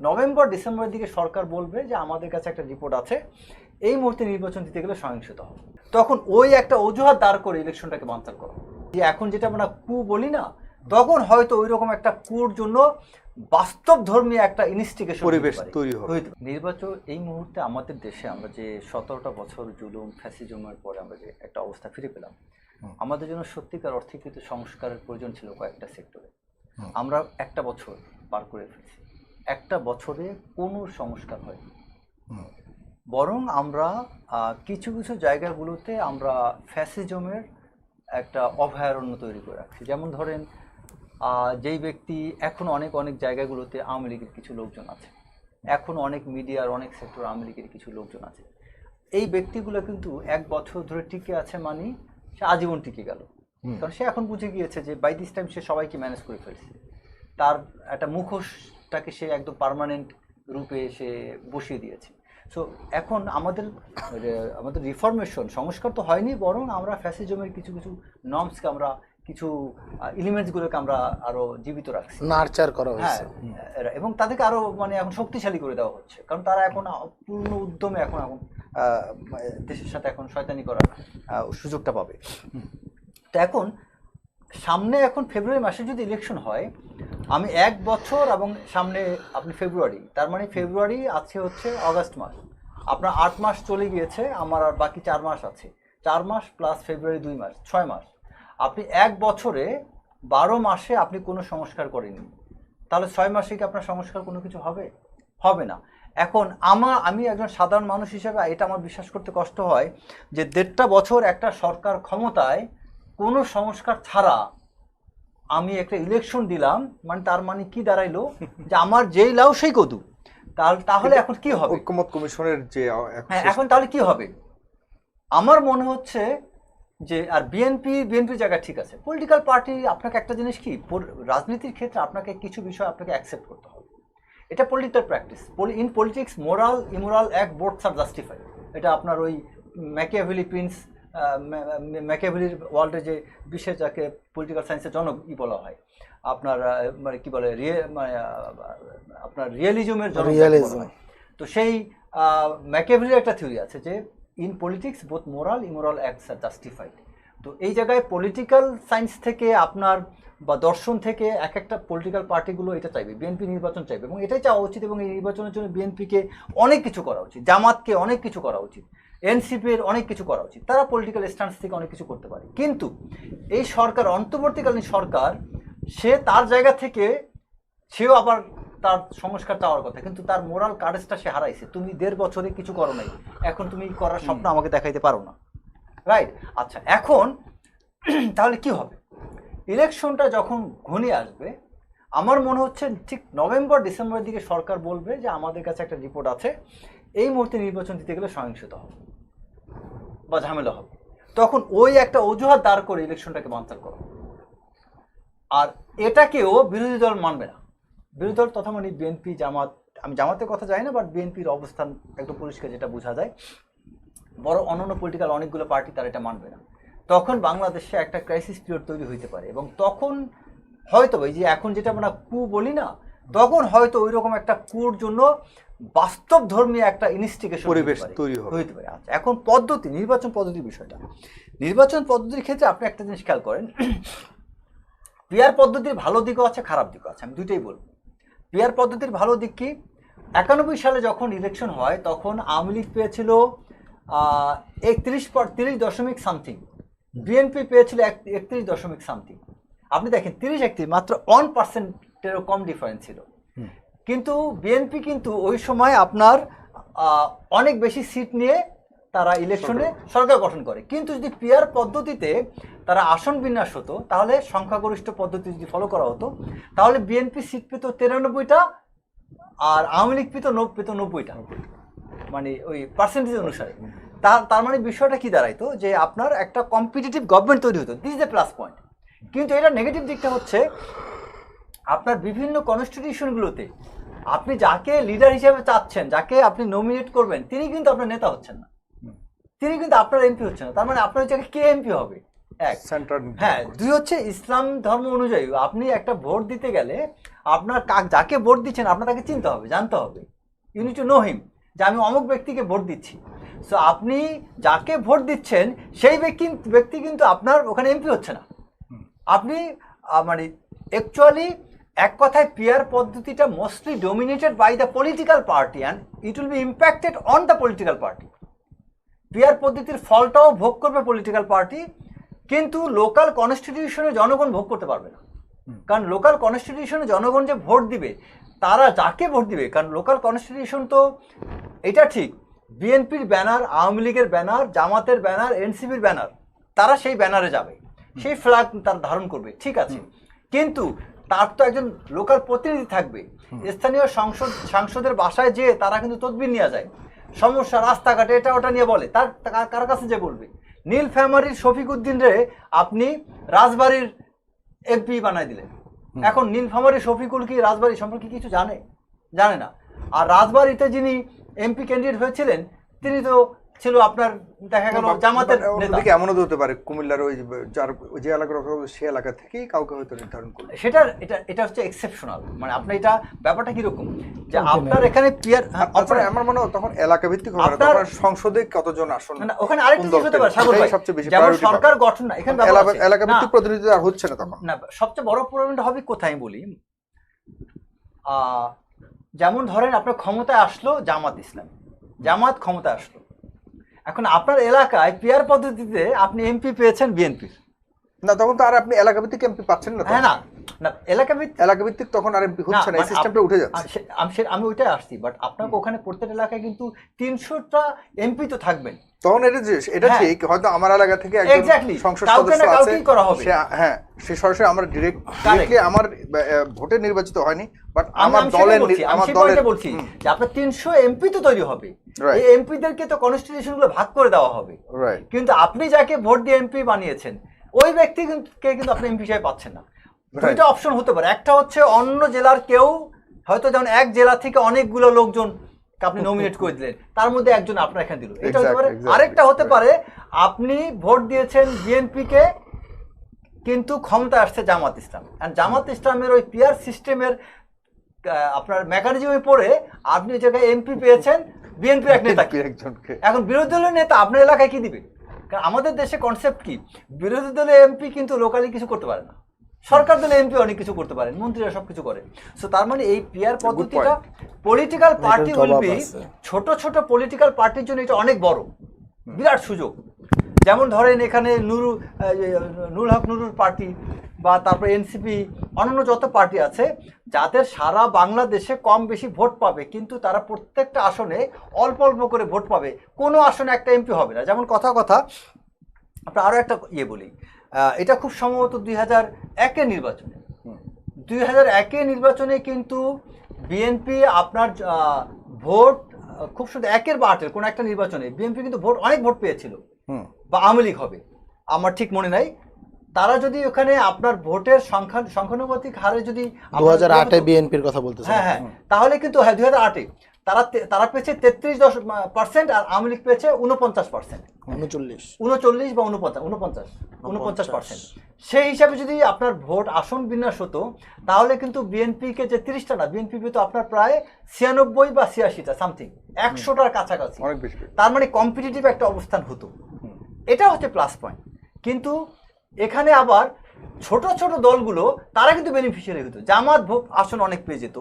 November ডিসেম্বরের দিকে সরকার বলবে যে আমাদের কাছে একটা রিপোর্ট আছে এই মুহূর্তে নির্বাচন দিতে গেলে সহিংসতা হবে। তখন ওই একটা অজুহাত দাঁড় করে ইলেকশনটাকে বানচাল করা। যে এখন যেটা আমরা কু বলি না তখন হয়তো ওই রকম একটা কুর জন্য বাস্তব ধর্মী একটা ইনস্টিগেশন পরিবেশ তৈরি হবে। নির্বাচন এই মুহূর্তে আমাদের দেশে আমরা যে সতেরোটা বছর জুলুম ফ্যাসিজমের পরে আমরা যে একটা অবস্থা ফিরে পেলাম আমাদের জন্য সত্যিকার অর্থে কিন্তু সংস্কারের প্রয়োজন ছিল কয়েকটা সেক্টরে। আমরা একটা বছর পার করে ফেলছি। একটা বছরে কোনো সংস্কার হয়নি বরং আমরা কিছু কিছু জায়গাগুলোতে আমরা ফ্যাসিজমের একটা অভয়ারণ্য তৈরি করে রাখছি। যেমন ধরেন যেই ব্যক্তি এখন অনেক অনেক জায়গাগুলোতে আওয়ামী লীগের কিছু লোকজন আছে। এখন অনেক মিডিয়ার অনেক সেক্টর আওয়ামী লীগের কিছু লোকজন আছে। এই ব্যক্তিগুলো কিন্তু এক বছর ধরে টিকে আছে মানে সে আজীবন টিকে গেল। কারণ সে এখন বুঝে গিয়েছে যে বাই দিস টাইম সে সবাইকে ম্যানেজ করে ফেলছে। তার একটা মুখোশটাকে সে একদম পার্মানেন্ট রূপে সে বসিয়ে দিয়েছে। সো এখন আমাদের আমাদের রিফরমেশন সংস্কার তো হয়নি বরং আমরা ফ্যাসিজমের কিছু কিছু নর্মসকে আমরা কিছু এলিমেন্টসগুলোকে আমরা আরও জীবিত রাখছি। নার্চার করা হ্যাঁ হয়েছে এবং তাদেরকে আরও মানে এখন শক্তিশালী করে দেওয়া হচ্ছে। কারণ তারা এখন পূর্ণ উদ্যমে এখন এখন দেশের সাথে এখন শয়তানি করার সুযোগটা পাবে। তো এখন সামনে এখন ফেব্রুয়ারি মাসে যদি ইলেকশন হয়, আমি এক বছর এবং সামনে আপনি ফেব্রুয়ারি তার মানে ফেব্রুয়ারি আছে হচ্ছে অগাস্ট মাস। আপনার আট মাস চলে গিয়েছে, আমার আর বাকি চার মাস আছে। চার মাস প্লাস ফেব্রুয়ারি দুই মাস, ছয় মাস। আপনি এক বছরে বারো মাসে আপনি কোনো সংস্কার করেননি। তাহলে ছয় মাসে কি আপনার সংস্কার কোনো কিছু হবে? হবে না। এখন আমার আমি একজন সাধারণ মানুষ হিসেবে, এটা আমার বিশ্বাস করতে কষ্ট হয় যে দেড়টা বছর একটা সরকার ক্ষমতায় কোনো সংস্কার ছাড়া আমি একটা ইলেকশন দিলাম মানে তার মানে কি দাঁড়াইলো? যে আমার যেই লাউ সেই কদু। তাহলে তাহলে এখন কি হবে? ঐক্যমত কমিশনের যে এখন হ্যাঁ এখন তাহলে কি হবে? আমার মনে হচ্ছে যে আর বিএনপি বিএনপি জায়গা ঠিক আছে। পলিটিক্যাল পার্টি আপনাকে একটা জিনিস কি? রাজনীতির ক্ষেত্রে আপনাকে কিছু বিষয় আপনাকে অ্যাকসেপ্ট করতে হবে। এটা political practice in politics moral immoral এক বোর্ডস আর জাস্টিফাই এটা আপনার ওই ম্যাকিয়াভেলি প্রিন্স ম্যাকিয়াভেলির ওয়ার্ল্ডে যে বিশ্বের যাকে পলিটিক্যাল সায়েন্সের জনক ই বলা হয় আপনার মানে কি বলে রিয়ে মানে আপনার রিয়েলিজমের জনক। হয়। তো সেই ম্যাকেভেলির একটা থিওরি আছে যে in politics both moral immoral acts are justified তো এই জায়গায় পলিটিক্যাল সায়েন্স থেকে আপনার বা দর্শন থেকে এক একটা পলিটিক্যাল পার্টিগুলো এটা চাইবে বিএনপি নির্বাচন চাইবে এবং এটাই চাওয়া উচিত এবং এই নির্বাচনের জন্য বিএনপিকে অনেক কিছু করা উচিত জামাতকে অনেক কিছু করা উচিত এনসিপির অনেক কিছু করা উচিত। তারা পলিটিক্যাল স্ট্যান্স থেকে অনেক কিছু করতে পারে। কিন্তু এই সরকার অন্তর্বর্তীকালীন সরকার সে তার জায়গা থেকে সেও আবার তার সংস্কার চাওয়ার কথা। কিন্তু তার মোরাল কারেজটা সে হারাইছে। তুমি দেড় বছরে কিছু করো নাই। এখন তুমি করার স্বপ্ন আমাকে দেখাইতে পারো না। রাইট আচ্ছা এখন তাহলে কি হবে? ইলেকশনটা যখন ঘনিয়ে আসবে আমার মনে হচ্ছে ঠিক নভেম্বর ডিসেম্বরের দিকে সরকার বলবে যে আমাদের কাছে একটা রিপোর্ট আছে। এই মুহূর্তে নির্বাচন দিতে গেলে সহিংসতা হবে। বা ঝামেলা হবে। তখন ওই একটা অজুহাত দাঁড় করে ইলেকশনটাকে বানচাল করা। আর এটাকেও বিরোধী দল মানবে না। বিরোধী দল তথা মানে বিএনপি জামাত, আমি জামাতের কথা জানি না বাট বিএনপির অবস্থান একদম পরিষ্কার যেটা বোঝা যায়। বড় অন্যান্য পলিটিক্যাল অনেকগুলো পার্টি তারা এটা মানবে না। তখন বাংলাদেশে একটা ক্রাইসিস পিরিয়ড তৈরি হইতে পারে এবং তখন হয়তো এই যে এখন যেটা আমরা কু বলি না তখন হয়তো ওই রকম একটা কুর জন্য বাস্তব ধর্মী একটা ইনস্টিগেশন পরিবেশ তৈরি। হইতে পারে। আচ্ছা এখন পদ্ধতি নির্বাচন পদ্ধতির বিষয়টা। নির্বাচন পদ্ধতির ক্ষেত্রে আপনি একটা জিনিস খেয়াল করেন। পিয়ার পদ্ধতির ভালো দিকও আছে খারাপ দিকও আছে। আমি দুইটাই বলব। পিয়ার পদ্ধতির ভালো দিক কি? একানব্বই সালে যখন ইলেকশন হয় তখন আওয়ামী লীগ পেয়েছিল একত্রিশ তিরিশ দশমিক সামথিং বিএনপি পেয়েছিল একত্রিশ দশমিক সামথিং আপনি দেখেন তিরিশ একত্রিশ মাত্র ওয়ান পার্সেন্টেরও কম ডিফারেন্স ছিল। কিন্তু বিএনপি কিন্তু ওই সময় আপনার অনেক বেশি সিট নিয়ে তারা ইলেকশনে সরকার গঠন করে। কিন্তু যদি পিয়ার পদ্ধতিতে তারা আসন বিন্যাস হতো তাহলে সংখ্যাগরিষ্ঠ পদ্ধতি যদি ফলো করা হতো তাহলে বিএনপি সিট পেত তিরানব্বইটা আর আওয়ামী লীগ পেত নব পেত নব্বইটা। মানে ওই পার্সেন্টেজ অনুসারে। তার তার মানে বিষয়টা কি দাঁড়াইতো? যে আপনার একটা কম্পিটিটিভ গভর্নমেন্ট তৈরি হতো। দিস দ্য প্লাস পয়েন্ট কিন্তু এটা নেগেটিভ দিকটা হচ্ছে আপনার বিভিন্ন কনস্টিটিউশনগুলোতে আপনি যাকে লিডার হিসেবে চাচ্ছেন যাকে আপনি নমিনেট করবেন তিনি কিন্তু আপনার নেতা হচ্ছেন না। তিনি কিন্তু আপনার এমপি হচ্ছেন না। তার মানে আপনার জায়গায় কে এমপি হবে? এক। সেন্টার হ্যাঁ দুই হচ্ছে ইসলাম ধর্ম অনুযায়ী। আপনি একটা ভোট দিতে গেলে আপনার কাক- যাকে ভোট দিচ্ছেন আপনার তাকে চিনতে হবে জানতে হবে। ইউনিট টু নো হিম যে আমি অমুক ব্যক্তিকে ভোট দিচ্ছি। সো আপনি যাকে ভোট দিচ্ছেন সেই ব্যক্তি ব্যক্তি কিন্তু আপনার ওখানে এমপি হচ্ছে না। আপনি মানে অ্যাকচুয়ালি এক কথায় পিয়ার পদ্ধতিটা mostly dominated by the political party and it will be impacted on the political party PR পদ্ধতির ফলটাও ভোগ করবে পলিটিক্যাল পার্টি কিন্তু লোকাল কনস্টিটিউশনে জনগণ ভোগ করতে পারবে না। কারণ লোকাল কনস্টিটিউশনে জনগণ যে ভোট দিবে তারা যাকে ভোট দিবে কারণ লোকাল কনস্টিটিউশন তো এটা ঠিক বিএনপির ব্যানার আওয়ামী লীগের ব্যানার জামাতের ব্যানার এনসিপির ব্যানার তারা সেই ব্যানারে যাবে। সেই ফ্ল্যাগ তার ধারণ করবে ঠিক আছে। কিন্তু তার তো একজন লোকাল প্রতিনিধি থাকবে। স্থানীয় সংসদ সাংসদের বাসায় যেয়ে তারা কিন্তু তদবির নিয়ে যায়। সমস্যা রাস্তাঘাটে এটা ওটা নিয়ে বলে। তার কার কাছে যে বলবে? নীল ফ্যামারির শফিক উদ্দিন রে আপনি রাজবাড়ির এমপি বানাই দিলেন। এখন নীলফামারী শফিকুল কি রাজবাড়ি সম্পর্কে কিছু জানে? জানে না। আর রাজবাড়িতে যিনি এমপি ক্যান্ডিডেট হয়েছিলেন তিনি তো ছিল আপনার দেখা গেল জামাতের নেতা। এমনও হতে পারে কুমিল্লার ওই যার ওই যে এলাকার কথা সে এলাকা থেকেই কাউকে হয়তো নির্ধারণ করবে সেটা এটা এটা হচ্ছে এক্সেপশনাল মানে আপনার এটা ব্যাপারটা কীরকম? যে আপনার এখানে পিয়ার তারপরে আমার মনে হয় তখন এলাকা ভিত্তিক হবে আপনার- সংসদে কতজন আসন না, ওখানে আরেকটা জিনিস হতে পারে সাগর ভাই। সবচেয়ে বেশি যেমন সরকার গঠন না এখানে ব্যাপার এলাকা আছে। এলাকা ভিত্তিক প্রতিনিধিত্ব আর হচ্ছে না তখন। না সবচেয়ে বড় প্রবলেমটা হবে কোথায় বলি? আহ, যেমন ধরেন আপনার ক্ষমতায় আসলো জামাত ইসলাম। জামাত ক্ষমতায় আসলো। এখন আপনার এলাকায় পিয়ার পদ্ধতিতে আপনি এমপি পেয়েছেন বিএনপির না তখন তো আর আপনি এলাকা ভিত্তিক এমপি পাচ্ছেন না। হ্যাঁ না না এলাকা ভিত্তিক এলাকা ভিত্তিক তখন আর হচ্ছে না মানে সিস্টেমটা উঠে যাচ্ছে। আমি আমি ওইটাই আসছি বাট আপনাকে ওখানে প্রত্যেক এলাকায় কিন্তু তিনশোটা এমপি তো থাকবেন। তখন এটা এটা। ঠিক হয়তো আমার এলাকা থেকে একজন সংসদ সদস্য আছে কাউকেই করা হবে। সে হ্যাঁ সে সরাসরি আমার ডিরেক্ট আমার ভোটে নির্বাচিত হয়নি বাট আমি- আমার দলের বলছি, আমার দলের বলছি যে আপনার তিনশো এমপি তো তৈরি হবে. এই এমপিদেরকে তো কনস্টিটিউশনগুলো ভাগ করে দেওয়া হবে. কিন্তু আপনি যাকে ভোট দিয়ে এমপি বানিয়েছেন ওই ব্যক্তি কিন্তু- কে কিন্তু আপনি এমপি হিসেবে পাচ্ছেন না। দুইটা অপশন হতে পারে। একটা হচ্ছে অন্য জেলার কেউ হয়তো যেমন এক জেলা থেকে অনেকগুলো লোকজন আপনি নমিনেট করে দিলেন তার মধ্যে একজন আপনার এখানে দিল। এটা হতে পারে। আরেকটা হতে পারে আপনি ভোট দিয়েছেন বিএনপি কে কিন্তু ক্ষমতা আসছে জামাত ইসলাম। আর জামাত ইসলামের ওই পিয়ার সিস্টেমের আপনার মেকানিজমে পড়ে আপনি ওই জায়গায় এমপি পেয়েছেন বিএনপির এক বিএনপির একজনকে। এখন বিরোধী দলের নেতা আপনার এলাকায় কি দিবে? কারণ আমাদের দেশে কনসেপ্ট কি? বিরোধী দলের এমপি কিন্তু লোকালি কিছু করতে পারে না। সরকার দলে এমপি অনেক কিছু করতে পারেন মন্ত্রীরা সব কিছু করে। সো তার মানে এই পিয়ার পদ্ধতিটা পলিটিক্যাল পার্টি উইল বি ছোট ছোট পলিটিক্যাল পার্টির জন্য এটা অনেক বড়। বিরাট সুযোগ। যেমন ধরেন এখানে নুরু ইয়ে, নুরুল হক নুরুর পার্টি বা তারপরে এনসিপি অন্যান্য যত পার্টি আছে যাদের সারা বাংলাদেশে কম বেশি ভোট পাবে কিন্তু তারা প্রত্যেকটা আসনে অল্প অল্প করে ভোট পাবে। কোনো আসনে একটা এমপি হবে না। যেমন কথা কথা আপনার আরও একটা ইয়ে বলি। এটা খুব সম্ভবত দুই হাজার একের নির্বাচনে। দুই হাজার একের নির্বাচনে কিন্তু বিএনপি আপনার ভোট খুব সুন্দর একের বা আটের কোনো একটা নির্বাচনে বিএনপি কিন্তু ভোট অনেক ভোট পেয়েছিল। বা আওয়ামী লীগ হবে আমার ঠিক মনে নাই। তারা যদি ওখানে আপনার ভোটের সংখ্যা সংখ্যানুপাতিক হারে যদি দু হাজার আটে বিএনপির কথা বলতেছে হ্যাঁ হ্যাঁ তাহলে কিন্তু হ্যাঁ দুই হাজার আটে। তারা তারা পেয়েছে তেত্রিশ দশ পার্সেন্ট আর আওয়ামী লীগ পেয়েছে উনপঞ্চাশ পার্সেন্ট উনচল্লিশ। উনচল্লিশ বা উনপঞ্চাশ উনপঞ্চাশ উনপঞ্চাশ পার্সেন্ট সেই হিসাবে যদি আপনার ভোট আসন বিন্যাস হতো তাহলে কিন্তু বিএনপিকে যে তিরিশটা না বিএনপি পেত আপনার প্রায় ছিয়ানব্বই বা ছিয়াশিটা সামথিং একশোটার কাছাকাছি। অনেক বেশি তার মানে কম্পিটিটিভ একটা অবস্থান হতো। এটা হচ্ছে প্লাস পয়েন্ট কিন্তু এখানে আবার ছোট ছোট দলগুলো তারা কিন্তু বেনিফিশিয়ারি হতো। জামাত আসন অনেক পেয়ে যেত।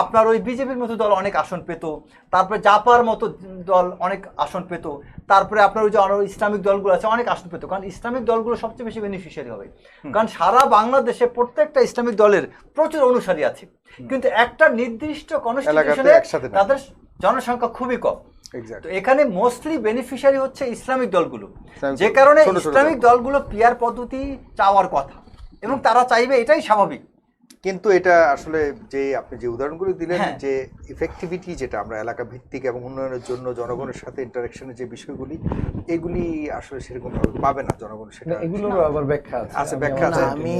আপনার ওই বিজেপির মতো দল অনেক আসন পেত। তারপরে জাপার মতো দল অনেক আসন পেত। তারপরে আপনার ওই যে ইসলামিক দলগুলো আছে অনেক আসন পেত। কারণ ইসলামিক দলগুলো সবচেয়ে বেশি বেনিফিশিয়ারি হবে। কারণ সারা বাংলাদেশে প্রত্যেকটা ইসলামিক দলের প্রচুর অনুসারী আছে। কিন্তু একটা নির্দিষ্ট কনস্টিটিউশনে তাদের জনসংখ্যা খুবই কম। তো এখানে মোস্টলি বেনিফিশিয়ারি হচ্ছে ইসলামিক দলগুলো। যে কারণে ইসলামিক দলগুলো পিয়ার পদ্ধতি চাওয়ার কথা এবং তারা চাইবে এটাই স্বাভাবিক। কিন্তু এটা আসলে যে আপনি যে উদাহরণগুলো দিলেন হ্যাঁ। যে ইফেক্টিভিটি যেটা আমরা এলাকা ভিত্তিক এবং উন্নয়নের জন্য জনগণের সাথে ইন্টারাকশনের যে বিষয়গুলি এগুলি আসলে সেরকম ভাবে পাবে না জনগণ সেটা। এগুলোর আবার ব্যাখ্যা আছে। আছে ব্যাখ্যা আছে। আমি